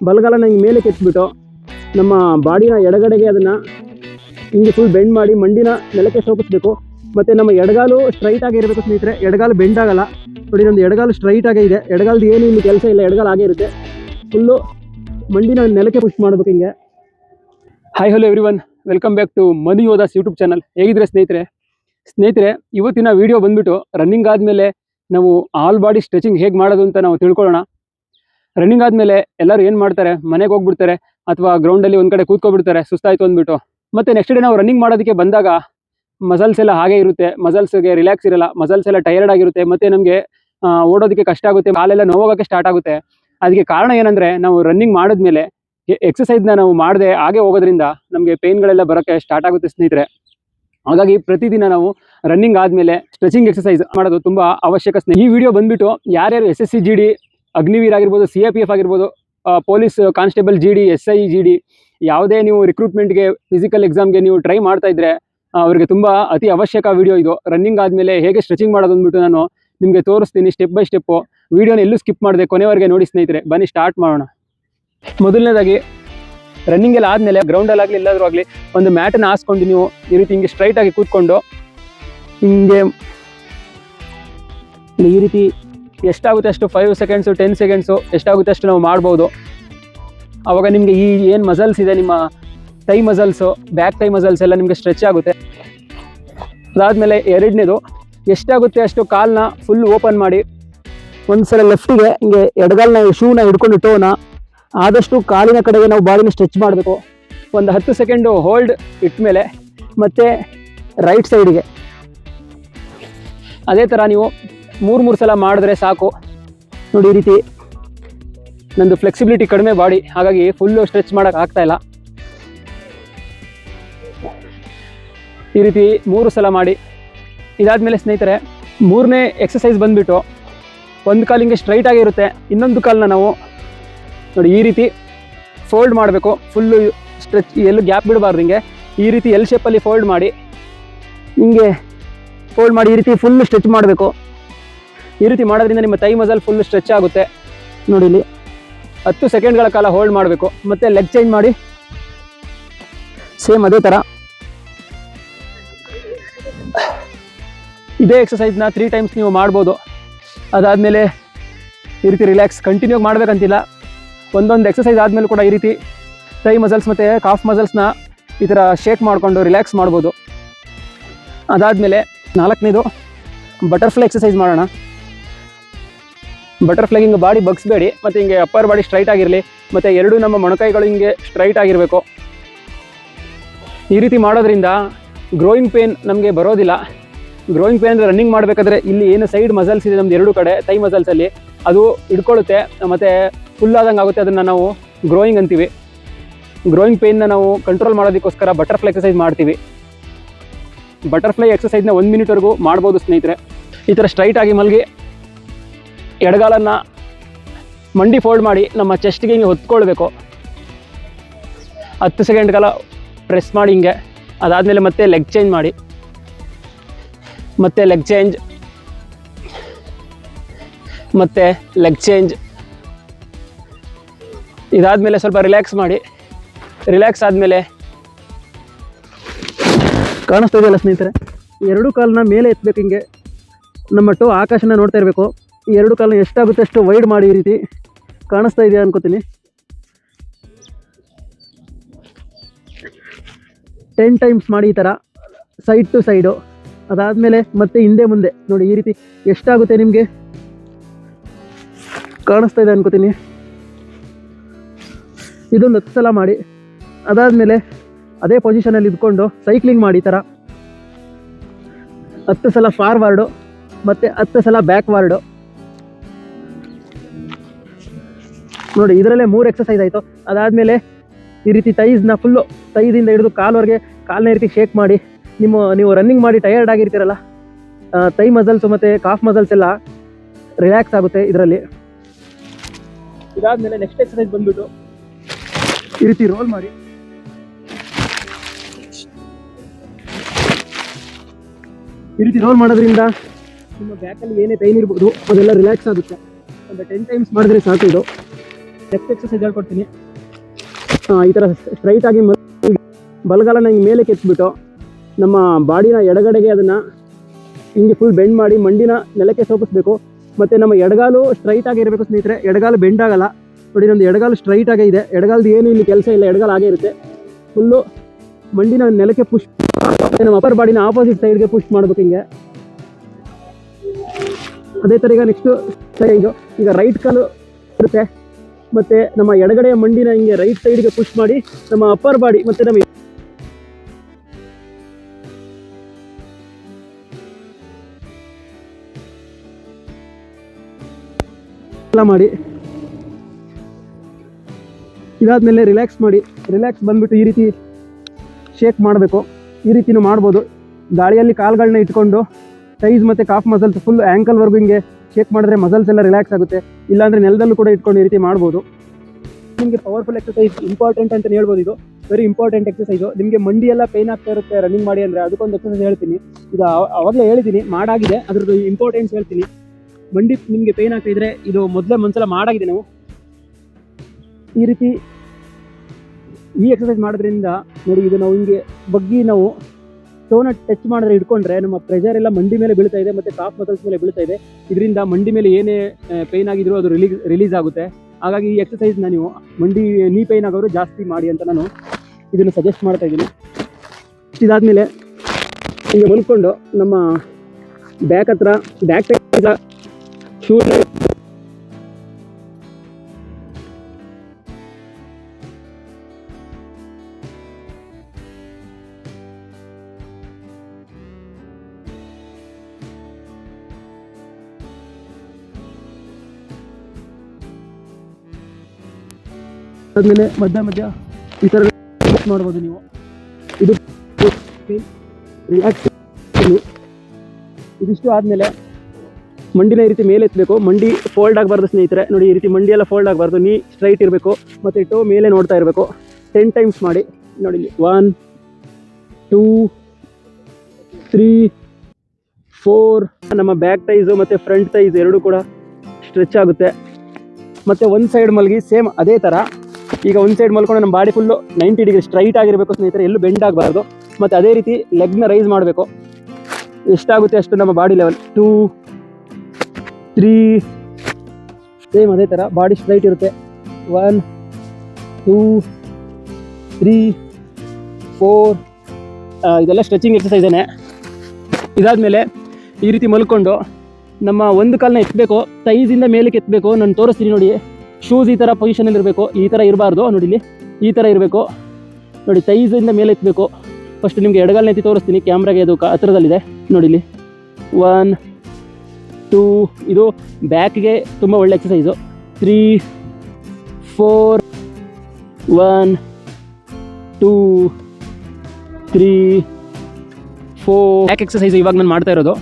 ಬಲಗಾಲನ ಹಿಂಗೆ ಮೇಲೆ ಕೆತ್ತಿಬಿಟ್ಟು ನಮ್ಮ ಬಾಡಿನ ಎಡಗಡೆಗೆ ಅದನ್ನು ಹಿಂಗೆ ಫುಲ್ ಬೆಂಡ್ ಮಾಡಿ ಮಂಡಿನ ನೆಲಕ್ಕೆ ಸೋಪಿಸ್ಬೇಕು ಮತ್ತು ನಮ್ಮ ಎಡಗಾಲು ಸ್ಟ್ರೈಟ್ ಆಗಿ ಇರಬೇಕು ಸ್ನೇಹಿತರೆ. ಎಡಗಾಲು ಬೆಂಡ್ ಆಗಲ್ಲ. ನೋಡಿ ನಮ್ಮದು ಎಡಗಾಲು ಸ್ಟ್ರೈಟ್ ಆಗೇ ಇದೆ. ಎಡಗಾಲದ್ದು ಏನು ಇಲ್ಲಿ ಕೆಲಸ ಇಲ್ಲ. ಎಡಗಾಲು ಆಗೇ ಇರುತ್ತೆ. ಫುಲ್ಲು ಮಂಡಿನ ನೆಲಕ್ಕೆ ಪುಷ್ ಮಾಡಬೇಕು ಹಿಂಗೆ. Hi hello everyone welcome back to ಮನಿ ಯೋದಾಸ್ ಯೂಟ್ಯೂಬ್ ಚಾನಲ್ ಹೇಗಿದ್ರೆ ಸ್ನೇಹಿತರೆ? ಸ್ನೇಹಿತರೆ, ಇವತ್ತಿನ ವಿಡಿಯೋ ಬಂದುಬಿಟ್ಟು ರನ್ನಿಂಗ್ ಆದಮೇಲೆ ನಾವು ಆಲ್ ಬಾಡಿ ಸ್ಟ್ರೆಚಿಂಗ್ ಹೇಗೆ ಮಾಡೋದು ಅಂತ ನಾವು ತಿಳ್ಕೊಳ್ಳೋಣ. ರನ್ನಿಂಗ್ ಆದಮೇಲೆ ಎಲ್ಲರೂ ಏನು ಮಾಡ್ತಾರೆ? ಮನೆಗೆ ಹೋಗ್ಬಿಡ್ತಾರೆ ಅಥವಾ ಗ್ರೌಂಡಲ್ಲಿ ಒಂದು ಕಡೆ ಕೂತ್ಕೊಬಿಡ್ತಾರೆ, ಸುಸ್ತಾಯಿತು ಅಂದ್ಬಿಟ್ಟು. ಮತ್ತೆ ನೆಕ್ಸ್ಟ್ ಡೇ ನಾವು ರನ್ನಿಂಗ್ ಮಾಡೋದಕ್ಕೆ ಬಂದಾಗ ಮಸಲ್ಸ್ ಎಲ್ಲ ಹಾಗೆ ಇರುತ್ತೆ ಮಸಲ್ಸ್ಗೆ ರಿಲ್ಯಾಕ್ಸ್ ಇರಲ್ಲ ಮಸಲ್ಸ್ ಎಲ್ಲ ಟೈರ್ಡ್ ಆಗಿರುತ್ತೆ, ಮತ್ತೆ ನಮಗೆ ಓಡೋದಕ್ಕೆ ಕಷ್ಟ ಆಗುತ್ತೆ, ಕಾಲೆಲ್ಲ ನೋವಾಗೋಕ್ಕೆ ಸ್ಟಾರ್ಟ್ ಆಗುತ್ತೆ. ಅದಕ್ಕೆ ಕಾರಣ ಏನಂದ್ರೆ ನಾವು ರನ್ನಿಂಗ್ ಮಾಡಿದ್ಮೇಲೆ ಎಕ್ಸಸೈಸ್ನ ನಾವು ಮಾಡದೆ ಹಾಗೆ ಹೋಗೋದ್ರಿಂದ ನಮಗೆ ಪೇನ್ಗಳೆಲ್ಲ ಬರೋಕ್ಕೆ ಸ್ಟಾರ್ಟ್ ಆಗುತ್ತೆ ಸ್ನೇಹಿತರೆ. ಹಾಗಾಗಿ ಪ್ರತಿದಿನ ನಾವು ರನ್ನಿಂಗ್ ಆದಮೇಲೆ ಸ್ಟ್ರೆಚಿಂಗ್ ಎಕ್ಸಸೈಸ್ ಮಾಡೋದು ತುಂಬ ಅವಶ್ಯಕ ಸ್ನೇಹಿತರೆ ಈ ವಿಡಿಯೋ ಬಂದ್ಬಿಟ್ಟು ಯಾರ್ಯಾರು S S C G D Agniveer ಆಗಿರ್ಬೋದು ಸಿ ಎ ಪಿ ಎಫ್ ಆಗಿರ್ಬೋದು police, constable G D S I G D ಯಾವುದೇ ನೀವು ರಿಕ್ರೂಟ್ಮೆಂಟ್ಗೆ ಫಿಸಿಕಲ್ ಎಕ್ಸಾಮ್ಗೆ ನೀವು ಟ್ರೈ ಮಾಡ್ತಾ ಇದ್ರೆ ಅವರಿಗೆ ತುಂಬ ಅತಿ ಅವಶ್ಯಕ ವಿಡಿಯೋ ಇದು. ರನ್ನಿಂಗ್ ಆದಮೇಲೆ ಹೇಗೆ ಸ್ಟ್ರೆಚಿಂಗ್ ಮಾಡೋದು ಅಂದ್ಬಿಟ್ಟು ನಾನು ನಿಮಗೆ ತೋರಿಸ್ತೀನಿ ಸ್ಟೆಪ್ ಬೈ ಸ್ಟೆಪ್ಪು ವೀಡಿಯೋನ ಎಲ್ಲೂ ಸ್ಕಿಪ್ ಮಾಡಿದೆ, ಕೊನೆವರೆಗೆ ನೋಡಿ ಸ್ನೇಹಿತರೆ. ಬನ್ನಿ ಸ್ಟಾರ್ಟ್ ಮಾಡೋಣ. ಮೊದಲನೇದಾಗಿ ರನ್ನಿಂಗ್ ಎಲ್ಲ ಆದಮೇಲೆ ಗ್ರೌಂಡಲ್ಲಾಗಲಿ ಎಲ್ಲಾದರೂ ಆಗಲಿ, ಒಂದು ಮ್ಯಾಟನ್ನು ಹಾಸ್ಕೊಂಡು ನೀವು ಈ ರೀತಿ ಹಿಂಗೆ ಸ್ಟ್ರೈಟಾಗಿ ಕೂತ್ಕೊಂಡು, ಹಿಂಗೆ ಈ ರೀತಿ ಎಷ್ಟಾಗುತ್ತೆ ಅಷ್ಟು ಫೈವ್ ಸೆಕೆಂಡ್ಸು ಟೆನ್ ಸೆಕೆಂಡ್ಸು ಎಷ್ಟಾಗುತ್ತೆ ಅಷ್ಟು ನಾವು ಮಾಡ್ಬೋದು. ಆವಾಗ ನಿಮಗೆ ಈ ಏನು ಮಸಲ್ಸ್ ಇದೆ, ನಿಮ್ಮ thigh muscles back thigh muscles ಎಲ್ಲ ನಿಮಗೆ ಸ್ಟ್ರೆಚ್ ಆಗುತ್ತೆ. ಅದಾದಮೇಲೆ ಎರಡನೇದು, ಎಷ್ಟಾಗುತ್ತೆ ಅಷ್ಟು ಕಾಲನ್ನ ಫುಲ್ ಓಪನ್ ಮಾಡಿ. ಒಂದು ಸಲ ಲೆಫ್ಟಿಗೆ ಹಿಂಗೆ ಎಡಗಾಲನ್ನ ಶೂನ ಹಿಡ್ಕೊಂಡು ಟೋನ ಆದಷ್ಟು ಕಾಲಿನ ಕಡೆಗೆ ನಾವು ಬಾಡಿನ ಸ್ಟ್ರೆಚ್ ಮಾಡಬೇಕು. ಒಂದು ಹತ್ತು ಸೆಕೆಂಡು ಹೋಲ್ಡ್ ಇಟ್ಮೇಲೆ ಮತ್ತು ರೈಟ್ ಸೈಡಿಗೆ ಅದೇ ಥರ ನೀವು ಮೂರು ಮೂರು ಸಲ ಮಾಡಿದ್ರೆ ಸಾಕು. ನೋಡಿ ಈ ರೀತಿ ನಂದು ಫ್ಲೆಕ್ಸಿಬಿಲಿಟಿ ಕಡಿಮೆ ಬಾಡಿ. ಹಾಗಾಗಿ ಫುಲ್ಲು ಸ್ಟ್ರೆಚ್ ಮಾಡೋಕೆ ಆಗ್ತಾ ಇಲ್ಲ. ಈ ರೀತಿ ಮೂರು ಸಲ ಮಾಡಿ. ಇದಾದಮೇಲೆ ಸ್ನೇಹಿತರೆ, ಮೂರನೇ ಎಕ್ಸಸೈಸ್ ಬಂದುಬಿಟ್ಟು ಒಂದು ಕಾಲು ಹಿಂಗೆ ಸ್ಟ್ರೈಟ್ ಆಗಿರುತ್ತೆ ಇನ್ನೊಂದು ಕಾಲನ್ನ ನಾವು ನೋಡಿ ಈ ರೀತಿ ಫೋಲ್ಡ್ ಮಾಡಬೇಕು. ಫುಲ್ಲು ಸ್ಟ್ರೆಚ್ ಎಲ್ಲೂ ಗ್ಯಾಪ್ ಬಿಡಬಾರ್ದು ಹಿಂಗೆ. ಈ ರೀತಿ ಎಲ್ ಶೇಪಲ್ಲಿ ಫೋಲ್ಡ್ ಮಾಡಿ ಹಿಂಗೆ ಫೋಲ್ಡ್ ಮಾಡಿ ಈ ರೀತಿ ಫುಲ್ ಸ್ಟ್ರೆಚ್ ಮಾಡಬೇಕು. ಈ ರೀತಿ ಮಾಡೋದ್ರಿಂದ ನಿಮ್ಮ ತೈ ಮಸಲ್ ಫುಲ್ ಸ್ಟ್ರೆಚ್ ಆಗುತ್ತೆ. ನೋಡಿ ಇಲ್ಲಿ. ಹತ್ತು ಸೆಕೆಂಡ್ಗಳ ಕಾಲ ಹೋಲ್ಡ್ ಮಾಡಬೇಕು. ಮತ್ತೆ ಲೆಗ್ ಚೇಂಜ್ ಮಾಡಿ. ಸೇಮ್ ಅದೇ ಥರ ಇದೇ ಎಕ್ಸಸೈಸ್ನ ತ್ರೀ ಟೈಮ್ಸ್ ನೀವು ಮಾಡ್ಬೋದು. ಅದಾದಮೇಲೆ ಈ ರೀತಿ ರಿಲ್ಯಾಕ್ಸ್ ಕಂಟಿನ್ಯೂ ಮಾಡಬೇಕಂತಿಲ್ಲ. ಒಂದೊಂದು ಎಕ್ಸಸೈಸ್ ಆದಮೇಲೆ ಕೂಡ ಈ ರೀತಿ ಟೈ ಮಸಲ್ಸ್ ಮತ್ತು ಕಾಫ್ ಮಸಲ್ಸ್ನ ಈ ಥರ ಶೇಕ್ ಮಾಡಿಕೊಂಡು ರಿಲ್ಯಾಕ್ಸ್ ಮಾಡ್ಬೋದು. ಅದಾದಮೇಲೆ ನಾಲ್ಕನೇದು ಬಟರ್ಫ್ಲೈ ಎಕ್ಸಸೈಸ್ ಮಾಡೋಣ. ಬಟರ್ಫ್ಲೈ ಹಿಂಗೆ ಬಾಡಿ ಬಗ್ಸ್ಬೇಡಿ, ಮತ್ತು ಹಿಂಗೆ ಅಪ್ಪರ್ ಬಾಡಿ ಸ್ಟ್ರೈಟ್ ಆಗಿರಲಿ, ಮತ್ತು ಎರಡು ನಮ್ಮ ಮೊಣಕೈಗಳು ಹಿಂಗೆ ಸ್ಟ್ರೈಟ್ ಆಗಿರಬೇಕು. ಈ ರೀತಿ ಮಾಡೋದ್ರಿಂದ ಗ್ರೋಯಿಂಗ್ ಪೇನ್ ನಮಗೆ ಬರೋದಿಲ್ಲ. ಗ್ರೋಯಿಂಗ್ ಪೇನ್ ಅಂದರೆ ರನ್ನಿಂಗ್ ಮಾಡಬೇಕಾದ್ರೆ ಇಲ್ಲಿ ಏನು ಸೈಡ್ ಮಸಲ್ಸ್ ಇದೆ ನಮ್ದು ಎರಡು ಕಡೆ ತೈ ಮಸಲ್ಸಲ್ಲಿ ಅದು ಹಿಡ್ಕೊಳ್ಳುತ್ತೆ, ಮತ್ತು ಫುಲ್ ಆದಂಗೆ ಆಗುತ್ತೆ, ಅದನ್ನು ನಾವು ಗ್ರೋಯಿಂಗ್ ಅಂತೀವಿ. ಗ್ರೋಯಿಂಗ್ ಪೇನ್ನ ನಾವು ಕಂಟ್ರೋಲ್ ಮಾಡೋದಕ್ಕೋಸ್ಕರ ಬಟರ್ಫ್ಲೈ ಎಕ್ಸಸೈಸ್ ಮಾಡ್ತೀವಿ. ಬಟರ್ಫ್ಲೈ ಎಕ್ಸಸೈಸ್ನ ಒಂದು ಮಿನಿಟ್ವರೆಗೂ ಮಾಡ್ಬೋದು ಸ್ನೇಹಿತರೆ. ಈ ಥರ ಸ್ಟ್ರೈಟ್ ಆಗಿ ಮಲಗಿ ಎಡಗಾಲನ್ನು ಮಂಡಿ ಫೋಲ್ಡ್ ಮಾಡಿ ನಮ್ಮ ಚೆಸ್ಟ್ಗೆ ಹಿಂಗೆ ಹೊತ್ಕೊಳ್ಬೇಕು. ಹತ್ತು ಸೆಕೆಂಡ್ ಕಾಲ ಪ್ರೆಸ್ ಮಾಡಿ ಹಿಂಗೆ, ಅದಾದಮೇಲೆ ಮತ್ತೆ ಲೆಗ್ ಚೇಂಜ್ ಮಾಡಿ. ಮತ್ತೆ ಲೆಗ್ ಚೇಂಜ್ ಮತ್ತೆ ಲೆಗ್ ಚೇಂಜ್ ಇದಾದಮೇಲೆ ಸ್ವಲ್ಪ ರಿಲ್ಯಾಕ್ಸ್ ಮಾಡಿ. ರಿಲ್ಯಾಕ್ಸ್ ಆದಮೇಲೆ ಕಾಣಿಸ್ತಾ ಇದೆಯಲ್ಲ ಸ್ನೇಹಿತರೆ? ಎರಡೂ ಕಾಲನ್ನ ಮೇಲೆ ಎತ್ತಬೇಕು ಹಿಂಗೆ. ನಮ್ಮ ಟೋ ಆಕಾಶನ ನೋಡ್ತಾ ಇರಬೇಕು. ಎರಡು ಕಾಲು ಎಷ್ಟಾಗುತ್ತೆ ಅಷ್ಟು ವೈಡ್ ಮಾಡಿ ಈ ರೀತಿ ಕಾಣಿಸ್ತಾ ಇದೆಯಾ ಅನ್ಕೋತೀನಿ. ಟೆನ್ ಟೈಮ್ಸ್ ಮಾಡಿ ಈ ಥರ ಸೈಡ್ ಟು ಸೈಡು ಅದಾದಮೇಲೆ ಮತ್ತೆ ಹಿಂದೆ ಮುಂದೆ, ನೋಡಿ ಈ ರೀತಿ ಎಷ್ಟಾಗುತ್ತೆ ನಿಮಗೆ? ಕಾಣಿಸ್ತಾ ಇದೆ ಅನ್ಕೋತೀನಿ. ಇದೊಂದು ಹತ್ತು ಸಲ ಮಾಡಿ, ಅದಾದಮೇಲೆ ಅದೇ ಪೊಸಿಷನಲ್ಲಿ ಇದ್ಕೊಂಡು ಸೈಕ್ಲಿಂಗ್ ಮಾಡಿ ಈ ಥರ ಹತ್ತು ಸಲ ಫಾರ್ವರ್ಡು ಮತ್ತು ಹತ್ತು ಸಲ ಬ್ಯಾಕ್ವರ್ಡು ನೋಡಿ, ಇದರಲ್ಲೇ ಮೂರು ಎಕ್ಸಸೈಸ್ ಆಯಿತು. ಅದಾದಮೇಲೆ ಈ ರೀತಿ ತೈಸ್ನ ಫುಲ್ಲು ತೈದಿಂದ ಹಿಡಿದು ಕಾಲ್ವರೆಗೆ ಕಾಲನ್ನ ರೀತಿ ಶೇಕ್ ಮಾಡಿ, ನಿಮ್ಮ, ನೀವು ರನ್ನಿಂಗ್ ಮಾಡಿ ಟಯರ್ಡ್ ಆಗಿರ್ತೀರಲ್ಲ ತೈ ಮಸಲ್ಸು ಮತ್ತು ಕಾಫ್ ಮಸಲ್ಸ್ ಎಲ್ಲ ರಿಲ್ಯಾಕ್ಸ್ ಆಗುತ್ತೆ ಇದರಲ್ಲಿ. ಇದಾದಮೇಲೆ ನೆಕ್ಸ್ಟ್ ಎಕ್ಸಸೈಸ್ ಬಂದುಬಿಟ್ಟು ಈ ರೀತಿ ರೋಲ್ ಮಾಡಿ. ಈ ರೀತಿ ರೋಲ್ ಮಾಡೋದ್ರಿಂದ ನಿಮ್ಮ ಬ್ಯಾಕಲ್ಲಿ ಏನೇ ಪೈನ್ ಇರ್ಬೋದು, ಅದೆಲ್ಲ ರಿಲ್ಯಾಕ್ಸ್ ಆಗುತ್ತೆ. ಒಂದು ಟೆನ್ ಟೈಮ್ಸ್ ಮಾಡಿದ್ರೆ ಸಾಕು ಇದು. ನೆಕ್ಸ್ಟ್ ಎಕ್ಸಸೈಸ್ ಹೇಳ್ಕೊಡ್ತೀನಿ. ಈ ಥರ ಸ್ಟ್ರೈಟ್ ಆಗಿ ಬಲಗಾಲನ ಹಿಂಗೆ ಮೇಲೆ ಕೆತ್ತಿಬಿಟ್ಟು ನಮ್ಮ ಬಾಡಿನ ಎಡಗಡೆಗೆ ಅದನ್ನು ಹಿಂಗೆ ಫುಲ್ ಬೆಂಡ್ ಮಾಡಿ ಮಂಡಿನ ನೆಲಕ್ಕೆ ಸೋಪಿಸ್ಬೇಕು ಮತ್ತು ನಮ್ಮ ಎಡಗಾಲು ಸ್ಟ್ರೈಟ್ ಆಗಿ ಇರಬೇಕು ಸ್ನೇಹಿತರೆ. ಎಡಗಾಲು ಬೆಂಡ್ ಆಗಲ್ಲ. ನೋಡಿ ನಮ್ಮದು ಎಡಗಾಲು ಸ್ಟ್ರೈಟ್ ಆಗೇ ಇದೆ. ಎಡಗಾಲದ ಏನು ಇಲ್ಲಿ ಕೆಲಸ ಇಲ್ಲ. ಎಡಗಾಲು ಆಗೇ ಇರುತ್ತೆ. ಫುಲ್ಲು ಮಂಡಿನ ನೆಲಕ್ಕೆ ಪುಷ್ ನಮ್ಮ ಅಪರ್ ಬಾಡಿನ ಆಪೋಸಿಟ್ ಸೈಡ್ಗೆ ಪುಷ್ ಮಾಡಬೇಕು ಹಿಂಗೆ. ಅದೇ ಥರ ಈಗ ನೆಕ್ಸ್ಟು ಸೈಡು ಈಗ ರೈಟ್ ಕಾಲು ಇರುತ್ತೆ. ಮತ್ತೆ ನಮ್ಮ ಎಡಗಡೆಯ ಮಂಡಿನ ಹಿಂಗೆ ರೈಟ್ ಸೈಡ್ಗೆ ಪುಷ್ ಮಾಡಿ, ನಮ್ಮ ಅಪ್ಪರ್ ಬಾಡಿ ಮತ್ತೆ ನಮ್ಮ ಎಲ್ಲ ಮಾಡಿ. ಇದಾದ್ಮೇಲೆ ರಿಲ್ಯಾಕ್ಸ್ ಮಾಡಿ. ರಿಲ್ಯಾಕ್ಸ್ ಬಂದ್ಬಿಟ್ಟು ಈ ರೀತಿ ಶೇಕ್ ಮಾಡಬೇಕು. ಈ ರೀತಿನೂ ಮಾಡ್ಬೋದು. ಗಾಳಿಯಲ್ಲಿ ಕಾಲುಗಳನ್ನ ಇಟ್ಕೊಂಡು ಸೈಜ್ ಮತ್ತು ಕಾಫ್ ಮಸಲ್ಸ್ ಫುಲ್ ಆ್ಯಂಕಲ್ವರೆಗೂ ಹಿಂಗೆ ಶೇಕ್ ಮಾಡಿದ್ರೆ ಮಸಲ್ಸ್ ಎಲ್ಲ ರಿಲ್ಯಾಕ್ಸ್ ಆಗುತ್ತೆ. ಇಲ್ಲಾಂದರೆ ನೆಲದಲ್ಲೂ ಕೂಡ ಇಟ್ಕೊಂಡು ಈ ರೀತಿ ಮಾಡ್ಬೋದು. ನಿಮಗೆ ಪವರ್ಫುಲ್ ಎಕ್ಸಸೈಸ್ ಇಂಪಾರ್ಟೆಂಟ್ ಅಂತ ಹೇಳ್ಬೋದು ಇದು. ವೆರಿ ಇಂಪಾರ್ಟೆಂಟ್ ಎಕ್ಸಸೈಸು ನಿಮಗೆ ಮಂಡಿ ಎಲ್ಲ ಪೇನ್ ಆಗ್ತಾ ಇರುತ್ತೆ ರನ್ನಿಂಗ್ ಮಾಡಿ ಅಂದರೆ ಅದಕ್ಕೊಂದು ಎಕ್ಸಸೈಸ್ ಹೇಳ್ತೀನಿ. ಇದು ಅವ- ಅವಾಗಲೇ ಹೇಳ್ತೀನಿ ಮಾಡಾಗಿದೆ, ಅದ್ರದ್ದು ಇಂಪಾರ್ಟೆನ್ಸ್ ಹೇಳ್ತೀನಿ. ಮಂಡಿ ನಿಮಗೆ ಪೇನ್ ಆಗ್ತಾ ಇದ್ರೆ ಇದು ಮೊದಲೇ ಒಂದ್ಸಲ ಮಾಡಾಗಿದೆ ನಾವು. ಈ ರೀತಿ ಈ ಎಕ್ಸಸೈಸ್ ಮಾಡೋದ್ರಿಂದ ನೋಡಿ ಇದು ನಾವು ಹಿಂಗೆ ಬಗ್ಗಿ ನಾವು ಟೋನ ಟಚ್ ಮಾಡಿದ್ರೆ ಹಿಡ್ಕೊಂಡ್ರೆ ನಮ್ಮ ಪ್ರೆಷರ್ ಎಲ್ಲ ಮಂಡಿ ಮೇಲೆ ಬೀಳ್ತಾ ಇದೆ ಮತ್ತೆ ಕಾಫ್ ಮಸಲ್ಸ್ ಮೇಲೆ ಬೀಳ್ತಾ ಇದೆ. ಇದರಿಂದ ಮಂಡಿ ಮೇಲೆ ಏನೇ ಪೇನ್ ಆಗಿದ್ರು ಅದು ರಿಲೀಸ್ ರಿಲೀಸ್ ಆಗುತ್ತೆ. ಹಾಗಾಗಿ ಈ ಎಕ್ಸಸೈಸ್ನ ನೀವು ಮಂಡಿ ನೀ ಪೇನ್ ಆಗೋರು ಜಾಸ್ತಿ ಮಾಡಿ ಅಂತ ನಾನು ಇದನ್ನು ಸಜೆಸ್ಟ್ ಮಾಡ್ತಾ ಇದ್ದೀನಿ. ಇದಾದಮೇಲೆ ಹೀಗೆ ಮಲ್ಕೊಂಡು ನಮ್ಮ ಬ್ಯಾಕ್ ಹತ್ರ ಬ್ಯಾಕ್ ಟೈಪ್ ಶೂ ಆದ್ಮೇಲೆ ಮಧ್ಯ ಮಧ್ಯ ಈ ಥರ ಮಾಡ್ಬೋದು ನೀವು. ಇದು ರಿಲ್ಯಾಕ್ಸ್ ಇದಿಷ್ಟು ಆದಮೇಲೆ ಮಂಡಿನ ಈ ರೀತಿ ಮೇಲೆ ಎತ್ತಬೇಕು. ಮಂಡಿ ಫೋಲ್ಡ್ ಆಗಬಾರ್ದು ಸ್ನೇಹಿತರೆ. ನೋಡಿ ಈ ರೀತಿ ಮಂಡಿ ಎಲ್ಲ ಫೋಲ್ಡ್ ಆಗಬಾರ್ದು. ನೀ ಸ್ಟ್ರೈಟ್ ಇರಬೇಕು. ಮತ್ತು ಟೋ ಮೇಲೆ ನೋಡ್ತಾ ಇರಬೇಕು. ಟೆನ್ ಟೈಮ್ಸ್ ಮಾಡಿ. ನೋಡಿ ಒನ್ ಟೂ ತ್ರೀ ಫೋರ್ ನಮ್ಮ ಬ್ಯಾಕ್ ಟೈಸು ಮತ್ತು ಫ್ರಂಟ್ ಟೈಸ್ ಎರಡೂ ಕೂಡ ಸ್ಟ್ರೆಚ್ ಆಗುತ್ತೆ. ಮತ್ತು ಒಂದು ಸೈಡ್ ಮಲಗಿ ಸೇಮ್ ಅದೇ ಥರ ಈಗ ಒಂದು ಸೈಡ್ ಮಲ್ಕೊಂಡು ನಮ್ಮ body full ninety degree straight ಆಗಿರಬೇಕು ಸ್ನೇಹಿತರೆ, ಎಲ್ಲೂ ಬೆಂಡ್ ಆಗಬಾರ್ದು. ಮತ್ತು ಅದೇ ರೀತಿ ಲೆಗ್ನ ರೈಸ್ ಮಾಡಬೇಕು. ಎಷ್ಟಾಗುತ್ತೆ ಅಷ್ಟು ನಮ್ಮ body level two three same ಅದೇ ಥರ ಬಾಡಿ ಸ್ಟ್ರೈಟ್ ಇರುತ್ತೆ. ಒನ್ ಟೂ ತ್ರೀ ಫೋರ್ ಇದೆಲ್ಲ ಸ್ಟ್ರೆಚಿಂಗ್ ಎಕ್ಸಸೈಸೇನೆ ಇದಾದಮೇಲೆ ಈ ರೀತಿ ಮಲ್ಕೊಂಡು ನಮ್ಮ ಒಂದು ಕಾಲನ್ನ ಎತ್ತಬೇಕು ತೈಸಿಂದ ಮೇಲಕ್ಕೆ ಎತ್ತಬೇಕು ನಾನು ತೋರಿಸ್ತೀನಿ ನೋಡಿ. ಶೂಸ್ ಈ ಥರ ಪೊಸಿಷನಲ್ಲಿ ಇರಬೇಕು. ಈ ಥರ ಇರಬಾರ್ದು. ನೋಡಿ ಇಲ್ಲಿ. ಈ ಥರ ಇರಬೇಕು. ನೋಡಿ ಸೈಜಿಂದ ಮೇಲೆ ಎತ್ತಬೇಕು ಫಸ್ಟ್ ನಿಮಗೆ ಎಡಗಾಲನ್ನ ಎತ್ತಿ ತೋರಿಸ್ತೀನಿ. ಕ್ಯಾಮ್ರಾಗೆ ಅದು ಹತ್ರದಲ್ಲಿದೆ. ನೋಡಿ ಇಲ್ಲಿ. ಒನ್ ಟೂ ಇದು ಬ್ಯಾಕ್ಗೆ ತುಂಬ ಒಳ್ಳೆ exercise three four one two three four back exercise ಇವಾಗ ನಾನು ಮಾಡ್ತಾ ಇರೋದು.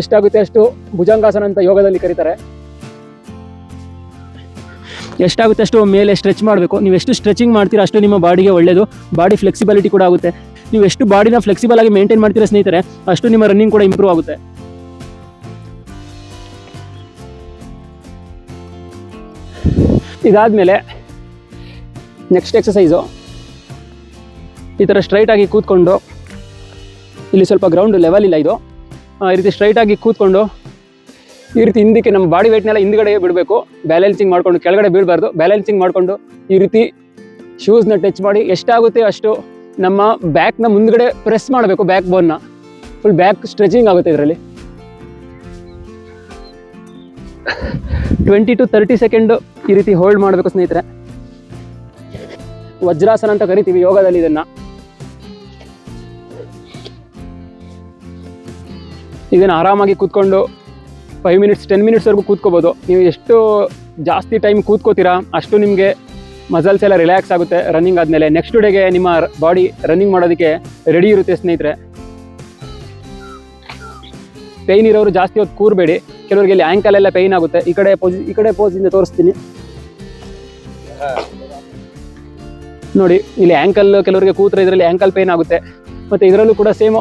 ಎಷ್ಟಾಗುತ್ತೆ ಅಷ್ಟು ಭುಜಂಗಾಸನ ಅಂತ ಯೋಗದಲ್ಲಿ ಕರೀತಾರೆ. ಎಷ್ಟಾಗುತ್ತೆ ಅಷ್ಟು ಮೇಲೆ ಸ್ಟ್ರೆಚ್ ಮಾಡಬೇಕು. ನೀವು ಎಷ್ಟು ಸ್ಟ್ರೆಚಿಂಗ್ ಮಾಡ್ತೀರಾ ಅಷ್ಟು ನಿಮ್ಮ ಬಾಡಿಗೆ ಒಳ್ಳೆಯದು ಬಾಡಿ ಫ್ಲೆಕ್ಸಿಬಿಲಿಟಿ ಕೂಡ ಆಗುತ್ತೆ. ನೀವು ಎಷ್ಟು ಬಾಡಿನ ಫ್ಲೆಕ್ಸಿಬಲ್ ಆಗಿ ಮೇಂಟೈನ್ ಮಾಡ್ತೀರಾ ಸ್ನೇಹಿತರೆ, ಅಷ್ಟು ನಿಮ್ಮ ರನ್ನಿಂಗ್ ಕೂಡ ಇಂಪ್ರೂವ್ ಆಗುತ್ತೆ. ಇದಾದಮೇಲೆ ನೆಕ್ಸ್ಟ್ ಎಕ್ಸಸೈಸು ಈ ಥರ ಸ್ಟ್ರೈಟ್ ಆಗಿ ಕೂತ್ಕೊಂಡು, ಇಲ್ಲಿ ಸ್ವಲ್ಪ ಗ್ರೌಂಡ್ ಲೆವೆಲ್ ಇಲ್ಲ ಇದು. ಈ ರೀತಿ ಸ್ಟ್ರೈಟಾಗಿ ಕೂತ್ಕೊಂಡು ಈ ರೀತಿ ಹಿಂದಕ್ಕೆ ನಮ್ಮ ಬಾಡಿ ವೆಯ್ಟ್ನೆಲ್ಲ ಹಿಂದ್ಗಡೆ ಬಿಡಬೇಕು. ಬ್ಯಾಲೆನ್ಸಿಂಗ್ ಮಾಡ್ಕೊಂಡು ಕೆಳಗಡೆ ಬೀಳಬಾರ್ದು. ಬ್ಯಾಲೆನ್ಸಿಂಗ್ ಮಾಡಿಕೊಂಡು ಈ ರೀತಿ ಶೂಸ್ನ ಟಚ್ ಮಾಡಿ ಎಷ್ಟಾಗುತ್ತೆ ಅಷ್ಟು ನಮ್ಮ ಬ್ಯಾಕ್ನ ಮುಂದ್ಗಡೆ ಪ್ರೆಸ್ ಮಾಡಬೇಕು ಬ್ಯಾಕ್ ಬೋನ್ನ ಫುಲ್ ಬ್ಯಾಕ್ ಸ್ಟ್ರೆಚಿಂಗ್ ಆಗುತ್ತೆ ಇದರಲ್ಲಿ. ಟ್ವೆಂಟಿ ಟು ತರ್ಟಿ ಸೆಕೆಂಡು ಈ ರೀತಿ ಹೋಲ್ಡ್ ಮಾಡಬೇಕು ಸ್ನೇಹಿತರೆ. ವಜ್ರಾಸನ ಅಂತ ಕರಿತೀವಿ ಯೋಗದಲ್ಲಿ ಇದನ್ನ. ಇದನ್ನು ಆರಾಮಾಗಿ ಕೂತ್ಕೊಂಡು ಫೈವ್ ಮಿನಿಟ್ಸ್ ಟೆನ್ ಮಿನಿಟ್ಸ್ವರೆಗೂ ಕೂತ್ಕೋಬೋದು. ನೀವು ಎಷ್ಟು ಜಾಸ್ತಿ ಟೈಮ್ ಕೂತ್ಕೋತೀರಾ, ಅಷ್ಟು ನಿಮಗೆ ಮಸಲ್ಸ್ ಎಲ್ಲ ರಿಲ್ಯಾಕ್ಸ್ ಆಗುತ್ತೆ ರನ್ನಿಂಗ್ ಆದಮೇಲೆ. ನೆಕ್ಸ್ಟ್ ಡೇಗೆ ನಿಮ್ಮ ಬಾಡಿ ರನ್ನಿಂಗ್ ಮಾಡೋದಕ್ಕೆ ರೆಡಿ ಇರುತ್ತೆ ಸ್ನೇಹಿತರೆ. ಪೈನ್ ಇರೋರು ಜಾಸ್ತಿ ಹೊತ್ತು ಕೂರಬೇಡಿ. ಕೆಲವರಿಗೆ ಇಲ್ಲಿ ಆ್ಯಂಕಲೆಲ್ಲ ಪೈನ್ ಆಗುತ್ತೆ. ಈ ಕಡೆ ಪೋಸ್ ಈ ಕಡೆ ಪೋಸಿಂದ ತೋರಿಸ್ತೀನಿ. ನೋಡಿ, ಇಲ್ಲಿ ಆ್ಯಂಕಲ್ ಕೆಲವರಿಗೆ ಕೂತ್ರೆ ಇದರಲ್ಲಿ ಆ್ಯಂಕಲ್ ಪೈನ್ ಆಗುತ್ತೆ. ಮತ್ತು ಇದರಲ್ಲೂ ಕೂಡ ಸೇಮ್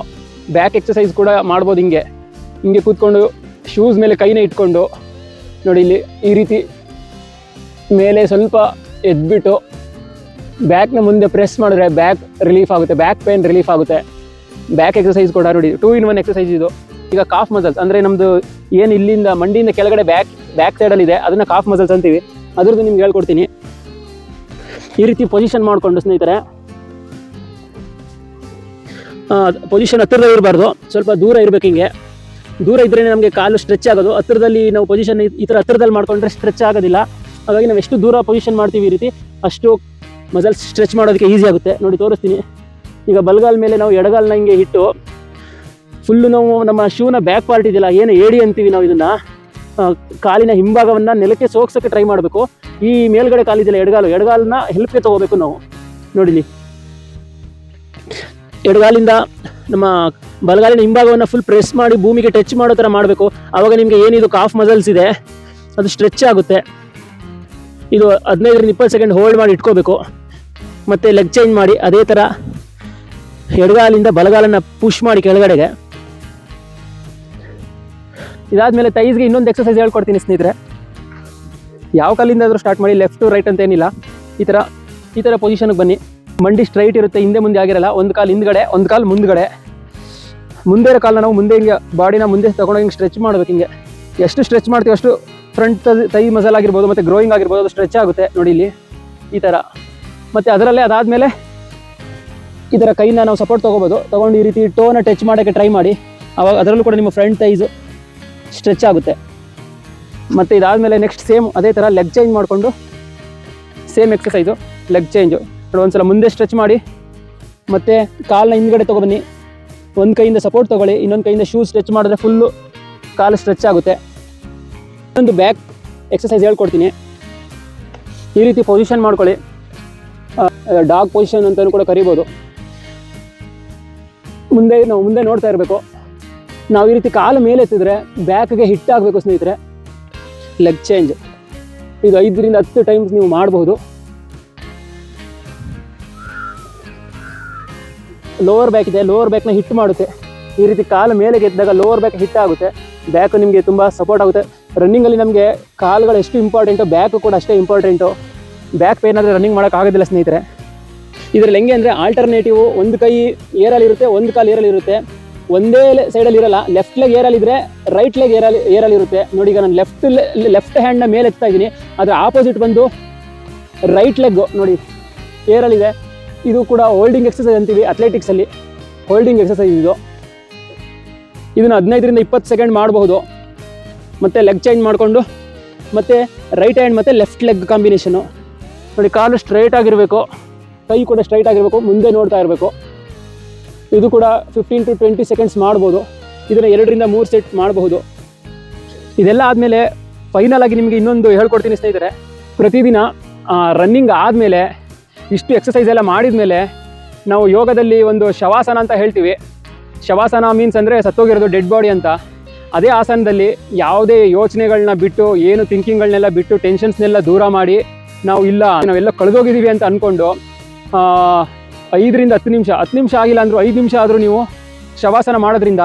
ಬ್ಯಾಕ್ ಎಕ್ಸಸೈಸ್ ಕೂಡ ಮಾಡ್ಬೋದು ಹಿಂಗೆ. ಹಿಂಗೆ ಕೂತ್ಕೊಂಡು ಶೂಸ್ ಮೇಲೆ ಕೈನ ಇಟ್ಕೊಂಡು ನೋಡಿ ಇಲ್ಲಿ ಈ ರೀತಿ ಮೇಲೆ ಸ್ವಲ್ಪ ಎದ್ಬಿಟ್ಟು ಬ್ಯಾಕ್ನ ಮುಂದೆ ಪ್ರೆಸ್ ಮಾಡಿದ್ರೆ ಬ್ಯಾಕ್ ರಿಲೀಫ್ ಆಗುತ್ತೆ. ಬ್ಯಾಕ್ ಪೇನ್ ರಿಲೀಫ್ ಆಗುತ್ತೆ. ಬ್ಯಾಕ್ ಎಕ್ಸಸೈಸ್ ಕೂಡ ನೋಡಿ ಟೂ ಇನ್ ಒನ್ ಎಕ್ಸಸೈಸ್ ಇದು. ಈಗ ಕಾಫ್ ಮಸಲ್ಸ್ ಅಂದರೆ ನಮ್ಮದು ಏನು ಇಲ್ಲಿಂದ ಮಂಡಿಯಿಂದ ಕೆಳಗಡೆ ಬ್ಯಾಕ್ ಬ್ಯಾಕ್ ಸೈಡಲ್ಲಿ ಇದೆ, ಅದನ್ನು ಕಾಫ್ ಮಸಲ್ಸ್ ಅಂತೀವಿ. ಅದ್ರದ್ದು ನಿಮ್ಗೆ ಹೇಳ್ಕೊಡ್ತೀನಿ. ಈ ರೀತಿ ಪೊಸಿಷನ್ ಮಾಡಿಕೊಂಡು ಸ್ನೇಹಿತರೆ. ಪೊಸಿಷನ್ ಹತ್ತಿರದಲ್ಲಿ ಇರಬಾರ್ದು ಸ್ವಲ್ಪ ದೂರ ಇರಬೇಕು ಹಿಂಗೆ. ದೂರ ಇದ್ರೇ ನಮಗೆ ಕಾಲು ಸ್ಟ್ರೆಚ್ ಆಗೋದು. ಹತ್ತಿರದಲ್ಲಿ ನಾವು ಪೊಸಿಷನ್ ಈ ಥರ ಹತ್ತಿರದಲ್ಲಿ ಮಾಡ್ಕೊಂಡ್ರೆ ಸ್ಟ್ರೆಚ್ ಆಗೋದಿಲ್ಲ. ಹಾಗಾಗಿ ನಾವು ಎಷ್ಟು ದೂರ ಪೊಸಿಷನ್ ಮಾಡ್ತೀವಿ ಈ ರೀತಿ, ಅಷ್ಟು ಮಸಲ್ಸ್ ಸ್ಟ್ರೆಚ್ ಮಾಡೋದಕ್ಕೆ ಈಸಿ ಆಗುತ್ತೆ. ನೋಡಿ, ತೋರಿಸ್ತೀನಿ. ಈಗ ಬಲಗಾಲ ಮೇಲೆ ನಾವು ಎಡಗಾಲನ ಹಿಂಗೆ ಇಟ್ಟು ಫುಲ್ಲು ನಾವು ನಮ್ಮ ಶೂನ ಬ್ಯಾಕ್ ಪಾರ್ಟ್ ಇದೆಯಲ್ಲ, ಏನು ಏಡಿ ಅಂತೀವಿ ನಾವು ಇದನ್ನು ಕಾಲಿನ ಹಿಂಭಾಗವನ್ನು ನೆಲಕ್ಕೆ ಸೋಗ್ಸೋಕ್ಕೆ ಟ್ರೈ ಮಾಡಬೇಕು. ಈ ಮೇಲ್ಗಡೆ ಕಾಲಿದೆಯಲ್ಲ ಎಡಗಾಲು ಎಡಗಾಲನ್ನ ಹೆಲ್ಪ್ಗೆ ತಗೋಬೇಕು ನಾವು. ನೋಡಿಲಿ. ಎಡಗಾಲಿಂದ ನಮ್ಮ ಬಲಗಾಲಿನ ಹಿಂಭಾಗವನ್ನು ಫುಲ್ ಪ್ರೆಸ್ ಮಾಡಿ ಭೂಮಿಗೆ ಟಚ್ ಮಾಡೋ ಥರ ಮಾಡಬೇಕು. ಆವಾಗ ನಿಮಗೆ ಏನಿದು ಕಾಫ್ ಮಸಲ್ಸ್ ಇದೆ, ಅದು ಸ್ಟ್ರೆಚ್ ಆಗುತ್ತೆ. ಇದು ಹದಿನೈದರಿಂದ ಇಪ್ಪತ್ತು ಸೆಕೆಂಡ್ ಹೋಲ್ಡ್ ಮಾಡಿ ಇಟ್ಕೋಬೇಕು. ಮತ್ತು ಲೆಗ್ ಚೇಂಜ್ ಮಾಡಿ, ಅದೇ ಥರ ಎಡಗಾಲಿಂದ ಬಲಗಾಲನ್ನು ಪುಷ್ ಮಾಡಿ ಕೆಳಗಡೆಗೆ. ಇದಾದಮೇಲೆ ತೈಸ್ಗೆ ಇನ್ನೊಂದು ಎಕ್ಸಸೈಸ್ ಹೇಳ್ಕೊಡ್ತೀನಿ ಸ್ನೇಹಿತರೆ. ಯಾವ ಕಾಲಿಂದಾದರೂ ಸ್ಟಾರ್ಟ್ ಮಾಡಿ ಲೆಫ್ಟು ರೈಟ್ ಅಂತ ಏನಿಲ್ಲ. ಈ ಥರ ಈ ಥರ ಪೊಸಿಷನ್ಗೆ ಬನ್ನಿ. ಮಂಡಿ ಸ್ಟ್ರೈಟ್ ಇರುತ್ತೆ, ಹಿಂದೆ ಮುಂದೆ ಆಗಿರಲ್ಲ, ಒಂದು ಕಾಲು ಹಿಂದ್ಗಡೆ, ಒಂದು ಕಾಲು ಮುಂದ್ಗಡೆ. ಮುಂದೆ ಇರೋ ಕಾಲನ್ನ ನಾವು ಮುಂದೆ ಹಿಂಗೆ ಬಾಡಿನ ಮುಂದೆ ತಗೊಂಡೋಗಿ ಹಿಂಗೆ ಸ್ಟ್ರೆಚ್ ಮಾಡ್ಬೇಕು ಹಿಂಗೆ. ಎಷ್ಟು ಸ್ಟ್ರೆಚ್ ಮಾಡ್ತೀವಿ ಅಷ್ಟು ಫ್ರಂಟ್ ತೈ ಮಸಲ್ ಆಗಿರ್ಬೋದು, ಮತ್ತು ಗ್ರೋಯಿಂಗ್ ಆಗಿರ್ಬೋದು, ಅದು ಸ್ಟ್ರೆಚ್ ಆಗುತ್ತೆ ನೋಡಿ ಇಲ್ಲಿ, ಈ ಥರ ಮತ್ತು ಅದರಲ್ಲೇ ಅದಾದಮೇಲೆ ಈ ಥರ ಕೈನ ನಾವು ಸಪೋರ್ಟ್ ತೊಗೋಬೋದು. ತೊಗೊಂಡು ಈ ರೀತಿ ಟೋನ ಟಚ್ ಮಾಡೋಕ್ಕೆ ಟ್ರೈ ಮಾಡಿ. ಅವಾಗ ಅದರಲ್ಲೂ ಕೂಡ ನಿಮ್ಮ ಫ್ರಂಟ್ ತೈಸು ಸ್ಟ್ರೆಚ್ ಆಗುತ್ತೆ. ಮತ್ತು ಇದಾದಮೇಲೆ ನೆಕ್ಸ್ಟ್ ಸೇಮ್ ಅದೇ ಥರ ಲೆಗ್ ಚೇಂಜ್ ಮಾಡಿಕೊಂಡು ಸೇಮ್ ಎಕ್ಸಸೈಸು ಲೆಗ್ ಚೇಂಜು ಒಂದ್ಸಲ ಮುಂದೆ ಸ್ಟ್ರೆಚ್ ಮಾಡಿ. ಮತ್ತೆ ಕಾಲನ್ನ ಹಿಂದ್ಗಡೆ ತೊಗೊಬನ್ನಿ. ಒಂದು ಕೈಯಿಂದ ಸಪೋರ್ಟ್ ತಗೊಳ್ಳಿ, ಇನ್ನೊಂದು ಕೈಯಿಂದ ಶೂ ಸ್ಟ್ರೆಚ್ ಮಾಡಿದ್ರೆ ಫುಲ್ಲು ಕಾಲು ಸ್ಟ್ರೆಚ್ ಆಗುತ್ತೆ. ಇನ್ನೊಂದು ಬ್ಯಾಕ್ ಎಕ್ಸಸೈಸ್ ಹೇಳ್ಕೊಡ್ತೀನಿ. ಈ ರೀತಿ ಪೊಸಿಷನ್ ಮಾಡ್ಕೊಳ್ಳಿ. ಡಾಗ್ ಪೊಸಿಷನ್ ಅಂತಲೂ ಕೂಡ ಕರಿಬೋದು. ಮುಂದೆ, ನಾವು ಮುಂದೆ ನೋಡ್ತಾ ಇರಬೇಕು. ನಾವು ಈ ರೀತಿ ಕಾಲು ಮೇಲೆ ಎತ್ತಿದ್ರೆ ಬ್ಯಾಕ್ಗೆ ಹಿಟ್ ಆಗಬೇಕು ಸ್ನೇಹಿತರೆ. ಲೆಗ್ ಚೇಂಜ್ ಇದು ಐದರಿಂದ ಹತ್ತು ಟೈಮ್ಸ್ ನೀವು ಮಾಡಬಹುದು ಲೋವರ್ ಬ್ಯಾಕ್ ಇದೆ ಲೋವರ್ ಬ್ಯಾಕ್ನ ಹಿಟ್ ಮಾಡುತ್ತೆ. ಈ ರೀತಿ ಕಾಲು ಮೇಲೆ ಗೆದ್ದಾಗ ಲೋವರ್ ಬ್ಯಾಕ್ ಹಿಟ್ ಆಗುತ್ತೆ. ಬ್ಯಾಕ್ ನಿಮಗೆ ತುಂಬ ಸಪೋರ್ಟ್ ಆಗುತ್ತೆ. ರನ್ನಿಂಗಲ್ಲಿ ನಮಗೆ ಕಾಲುಗಳು ಎಷ್ಟು ಇಂಪಾರ್ಟೆಂಟು ಬ್ಯಾಕ್ ಕೂಡ ಅಷ್ಟೇ ಇಂಪಾರ್ಟೆಂಟು ಬ್ಯಾಕ್ ಪೇನ್ ಆದರೆ ರನ್ನಿಂಗ್ ಮಾಡೋಕ್ಕಾಗೋದಿಲ್ಲ ಸ್ನೇಹಿತರೆ. ಇದರಲ್ಲಿ ಹೆಂಗೆ ಅಂದರೆ ಆಲ್ಟರ್ನೇಟಿವ್ ಒಂದು ಕೈ ಏರಲ್ಲಿರುತ್ತೆ ಒಂದು ಕಾಲು ಏರಲ್ಲಿರುತ್ತೆ ಒಂದೇ ಸೈಡಲ್ಲಿ ಇರಲ್ಲ ಲೆಫ್ಟ್ ಲೆಗ್ ಏರಲ್ಲಿದ್ದರೆ ರೈಟ್ ಲೆಗ್ ಏರಲ್ಲಿ ಇರುತ್ತೆ. ನೋಡಿ ಈಗ ನಾನು ಲೆಫ್ಟ್ ಲೆಫ್ಟ್ ಹ್ಯಾಂಡ್ನ ಮೇಲೆ ಎತ್ತಾ ಇದ್ದೀನಿ. ಅದರ ಆಪೋಸಿಟ್ ಬಂದು ರೈಟ್ ಲೆಗ್ ನೋಡಿ, ಏರಲ್ಲಿದೆ. ಇದು ಕೂಡ ಹೋಲ್ಡಿಂಗ್ ಎಕ್ಸಸೈಸ್ ಅಂತೀವಿ ಅಥ್ಲೆಟಿಕ್ಸಲ್ಲಿ ಹೋಲ್ಡಿಂಗ್ ಎಕ್ಸಸೈಸ್ ಇದು. ಇದನ್ನು ಹದಿನೈದರಿಂದ ಇಪ್ಪತ್ತು ಸೆಕೆಂಡ್ ಮಾಡಬಹುದು. ಮತ್ತು ಲೆಗ್ ಚೇಂಜ್ ಮಾಡಿಕೊಂಡು, ಮತ್ತು ರೈಟ್ ಹ್ಯಾಂಡ್ ಮತ್ತು ಲೆಫ್ಟ್ ಲೆಗ್ ಕಾಂಬಿನೇಷನು ನೋಡಿ, ಕಾಲು ಸ್ಟ್ರೈಟ್ ಆಗಿರಬೇಕು. ಕೈ ಕೂಡ ಸ್ಟ್ರೈಟ್ ಆಗಿರಬೇಕು, ಮುಂದೆ ನೋಡ್ತಾ ಇರಬೇಕು. ಇದು ಕೂಡ ಫಿಫ್ಟೀನ್ ಟು ಟ್ವೆಂಟಿ ಸೆಕೆಂಡ್ಸ್ ಮಾಡ್ಬೋದು. ಇದನ್ನು ಎರಡರಿಂದ ಮೂರು ಸೆಟ್ ಮಾಡಬಹುದು. ಇದೆಲ್ಲ ಆದಮೇಲೆ ಫೈನಲ್ ಆಗಿ ನಿಮಗೆ ಇನ್ನೊಂದು ಹೇಳ್ಕೊಡ್ತೀನಿ ಸ್ನೇಹಿತರೆ. ಪ್ರತಿದಿನ ರನ್ನಿಂಗ್ ಆದಮೇಲೆ ಇಷ್ಟು ಎಕ್ಸಸೈಸ್ ಎಲ್ಲ ಮಾಡಿದ ಮೇಲೆ ನಾವು ಯೋಗದಲ್ಲಿ ಒಂದು ಶವಾಸನ ಅಂತ ಹೇಳ್ತೀವಿ. ಶವಾಸನ ಮೀನ್ಸ್ ಅಂದರೆ ಸತ್ತೋಗಿರೋದು ಡೆಡ್ ಬಾಡಿ ಅಂತ. ಅದೇ ಆಸನದಲ್ಲಿ ಯಾವುದೇ ಯೋಚನೆಗಳನ್ನ ಬಿಟ್ಟು, ಏನು ಥಿಂಕಿಂಗ್ಗಳನ್ನೆಲ್ಲ ಬಿಟ್ಟು ಟೆನ್ಷನ್ಸ್ನೆಲ್ಲ ದೂರ ಮಾಡಿ ನಾವು ಇಲ್ಲ, ನಾವೆಲ್ಲ ಕಳೆದೋಗಿದ್ದೀವಿ ಅಂತ ಅಂದ್ಕೊಂಡು ಐದರಿಂದ ಹತ್ತು ನಿಮಿಷ ಹತ್ತು ನಿಮಿಷ ಆಗಿಲ್ಲ ಅಂದರೂ ಐದು ನಿಮಿಷ ಆದರೂ ನೀವು ಶವಾಸನ ಮಾಡೋದ್ರಿಂದ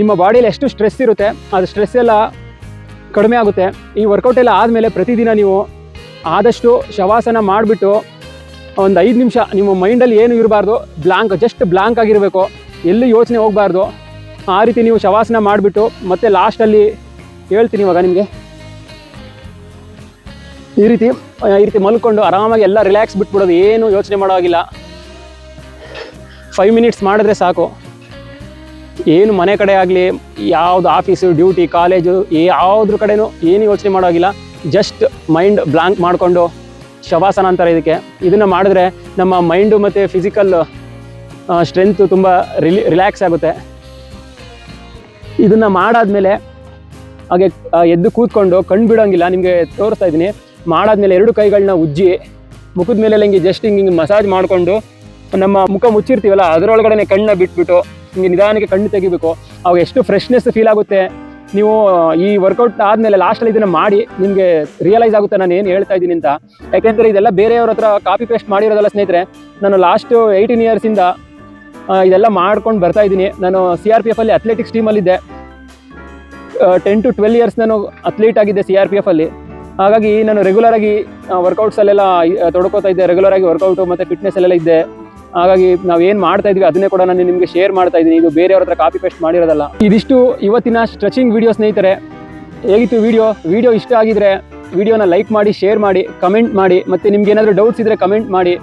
ನಿಮ್ಮ ಬಾಡಿಯಲ್ಲಿ ಎಷ್ಟು ಸ್ಟ್ರೆಸ್ ಇರುತ್ತೆ, ಅದು ಸ್ಟ್ರೆಸ್ ಎಲ್ಲ ಕಡಿಮೆ ಆಗುತ್ತೆ. ಈ ವರ್ಕೌಟ್ ಎಲ್ಲ ಆದಮೇಲೆ ಪ್ರತಿದಿನ ನೀವು ಆದಷ್ಟು ಶವಾಸನ ಮಾಡಿಬಿಟ್ಟು ಒಂದು ಐದು ನಿಮಿಷ ನಿಮ್ಮ ಮೈಂಡಲ್ಲಿ ಏನು ಇರಬಾರ್ದು ಬ್ಲಾಂಕ್ ಜಸ್ಟ್ ಬ್ಲಾಂಕ್ ಆಗಿರಬೇಕು. ಎಲ್ಲಿ ಯೋಚನೆ ಹೋಗಬಾರ್ದು, ಆ ರೀತಿ ನೀವು ಶವಾಸನ ಮಾಡಿಬಿಟ್ಟು ಮತ್ತೆ ಲಾಸ್ಟಲ್ಲಿ ಹೇಳ್ತೀನಿ ಇವಾಗ ನಿಮಗೆ. ಈ ರೀತಿ ಈ ರೀತಿ ಮಲ್ಕೊಂಡು ಆರಾಮಾಗಿ ಎಲ್ಲ ರಿಲ್ಯಾಕ್ಸ್ ಬಿಟ್ಬಿಡೋದು, ಏನು ಯೋಚನೆ ಮಾಡೋ ಹಾಗಿಲ್ಲ. ಫೈವ್ ಮಿನಿಟ್ಸ್ ಮಾಡಿದ್ರೆ ಸಾಕು. ಏನು ಮನೆ ಕಡೆ ಆಗಲಿ, ಯಾವುದು ಆಫೀಸು ಡ್ಯೂಟಿ ಕಾಲೇಜು ಯಾವುದ್ರ ಕಡೆನೂ ಏನು ಯೋಚನೆ ಮಾಡೋ ಹಾಗಿಲ್ಲ. ಜಸ್ಟ್ ಮೈಂಡ್ ಬ್ಲಾಂಕ್ ಮಾಡಿಕೊಂಡು ಶವಾಸನ ಅಂತಾರೆ ಇದಕ್ಕೆ. ಇದನ್ನು ಮಾಡಿದ್ರೆ ನಮ್ಮ ಮೈಂಡು ಮತ್ತು ಫಿಸಿಕಲ್ ಸ್ಟ್ರೆಂತು ತುಂಬ ರಿಲಿ ರಿಲ್ಯಾಕ್ಸ್ ಆಗುತ್ತೆ. ಇದನ್ನು ಮಾಡಾದ್ಮೇಲೆ ಹಾಗೆ ಎದ್ದು ಕೂತ್ಕೊಂಡು ಕಣ್ಣು ಬಿಡೋಂಗಿಲ್ಲ, ನಿಮಗೆ ತೋರಿಸ್ತಾ ಇದ್ದೀನಿ. ಮಾಡಾದ್ಮೇಲೆ ಎರಡು ಕೈಗಳನ್ನ ಉಜ್ಜಿ, ಮುಖದ ಮೇಲೆ ಹಿಂಗೆ ಜಸ್ಟ್ ಹಿಂಗೆ ಹಿಂಗೆ ಮಸಾಜ್ ಮಾಡಿಕೊಂಡು ನಮ್ಮ ಮುಖ ಮುಚ್ಚಿರ್ತೀವಲ್ಲ ಅದರೊಳಗಡೆ ಕಣ್ಣ ಬಿಟ್ಬಿಟ್ಟು ಹಿಂಗೆ ನಿಧಾನಕ್ಕೆ ಕಣ್ಣು ತೆಗಿಬೇಕು. ಅವಾಗ ಎಷ್ಟು ಫ್ರೆಶ್ನೆಸ್ ಫೀಲ್ ಆಗುತ್ತೆ. ನೀವು ಈ ವರ್ಕೌಟ್ ಆದಮೇಲೆ ಲಾಸ್ಟಲ್ಲಿ ಇದನ್ನು ಮಾಡಿ ನಿಮಗೆ ರಿಯಲೈಸ್ ಆಗುತ್ತೆ ನಾನು ಏನು ಹೇಳ್ತಾ ಇದ್ದೀನಿ ಅಂತ. ಯಾಕೆಂದರೆ ಇದೆಲ್ಲ ಬೇರೆಯವ್ರ ಹತ್ರ ಕಾಪಿ ಪೇಸ್ಟ್ ಮಾಡಿರೋದಲ್ಲ ಸ್ನೇಹಿತರೆ, ನಾನು ಲಾಸ್ಟ್ ಏಯ್ಟೀನ್ ಇಯರ್ಸಿಂದ ಇದೆಲ್ಲ ಮಾಡ್ಕೊಂಡು ಬರ್ತಾ ಇದ್ದೀನಿ. ನಾನು ಸಿ ಆರ್ ಪಿ ಎಫಲ್ಲಿ ಅಥ್ಲೆಟಿಕ್ಸ್ ಟೀಮಲ್ಲಿದ್ದೆ ಟೆನ್ ಟು ಟ್ವೆಲ್ ಇಯರ್ಸ್ ನಾನು ಅಥ್ಲೀಟ್ ಆಗಿದ್ದೆ ಸಿ ಆರ್ ಪಿ ಎಫಲ್ಲಿ ಹಾಗಾಗಿ ನಾನು ರೆಗ್ಯುಲರ್ ಆಗಿ ವರ್ಕೌಟ್ಸ್ ಅಲ್ಲೆಲ್ಲ ತೊಡ್ಕೋತಾ ಇದ್ದೆ. ರೆಗ್ಯುಲರ್ ಆಗಿ ವರ್ಕೌಟ್ ಮತ್ತೆ ಫಿಟ್ನೆಸ್ ಅಲ್ಲೆಲ್ಲ ಇದ್ದೆ. ಹಾಗಾಗಿ ನಾವು ಏನು ಮಾಡ್ತಾ ಇದೀವಿ ಅದನ್ನೇ ಕೂಡ ನಾನು ನಿಮಗೆ ಶೇರ್ ಮಾಡ್ತಾ ಇದ್ದೀನಿ ಇದು ಬೇರೆಯವ್ರ ಹತ್ರ ಕಾಪಿ ಪೇಸ್ಟ್ ಮಾಡಿರೋದಲ್ಲ. ಇದಿಷ್ಟು ಇವತ್ತಿನ ಸ್ಟ್ರೆಚಿಂಗ್ ವಿಡಿಯೋ ಸ್ನೇಹಿತರೆ. ಹೇಗಿತ್ತು ವಿಡಿಯೋ ವಿಡಿಯೋ ಇಷ್ಟ ಆಗಿದ್ರೆ ವಿಡಿಯೋನ ಲೈಕ್ ಮಾಡಿ ಶೇರ್ ಮಾಡಿ ಕಮೆಂಟ್ ಮಾಡಿ, ಮತ್ತೆ ನಿಮ್ಗೆ ಏನಾದರೂ ಡೌಟ್ಸ್ ಇದ್ದರೆ ಕಮೆಂಟ್ ಮಾಡಿ.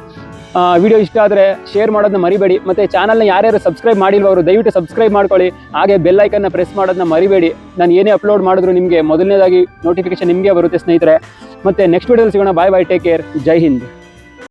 ವಿಡಿಯೋ ಇಷ್ಟ ಆದರೆ ಶೇರ್ ಮಾಡೋದನ್ನ ಮರಿಬೇಡಿ. ಮತ್ತು ಚಾನಲ್ನ ಯಾರ್ಯಾರು ಸಬ್ಸ್ಕ್ರೈಬ್ ಮಾಡಿಲ್ವರು ಅವರು ದಯವಿಟ್ಟು ಸಬ್ಸ್ಕ್ರೈಬ್ ಮಾಡ್ಕೊಳ್ಳಿ. ಹಾಗೆ ಬೆಲ್ ಐಕನ್ನ ಪ್ರೆಸ್ ಮಾಡೋದನ್ನ ಮರಿಬೇಡಿ. ನಾನು ಏನೇ ಅಪ್ಲೋಡ್ ಮಾಡಿದ್ರು ನಿಮಗೆ ಮೊದಲನೇದಾಗಿ ನೋಟಿಫಿಕೇಶನ್ ನಿಮಗೆ ಬರುತ್ತೆ ಸ್ನೇಹಿತರೆ. ಮತ್ತು ನೆಕ್ಸ್ಟ್ ವಿಡಿಯೋದಲ್ಲಿ ಸಿಗೋಣ. ಬಾಯ್ ಬಾಯ್ ಟೇಕ್ ಕೇರ್ ಜೈ ಹಿಂದ್.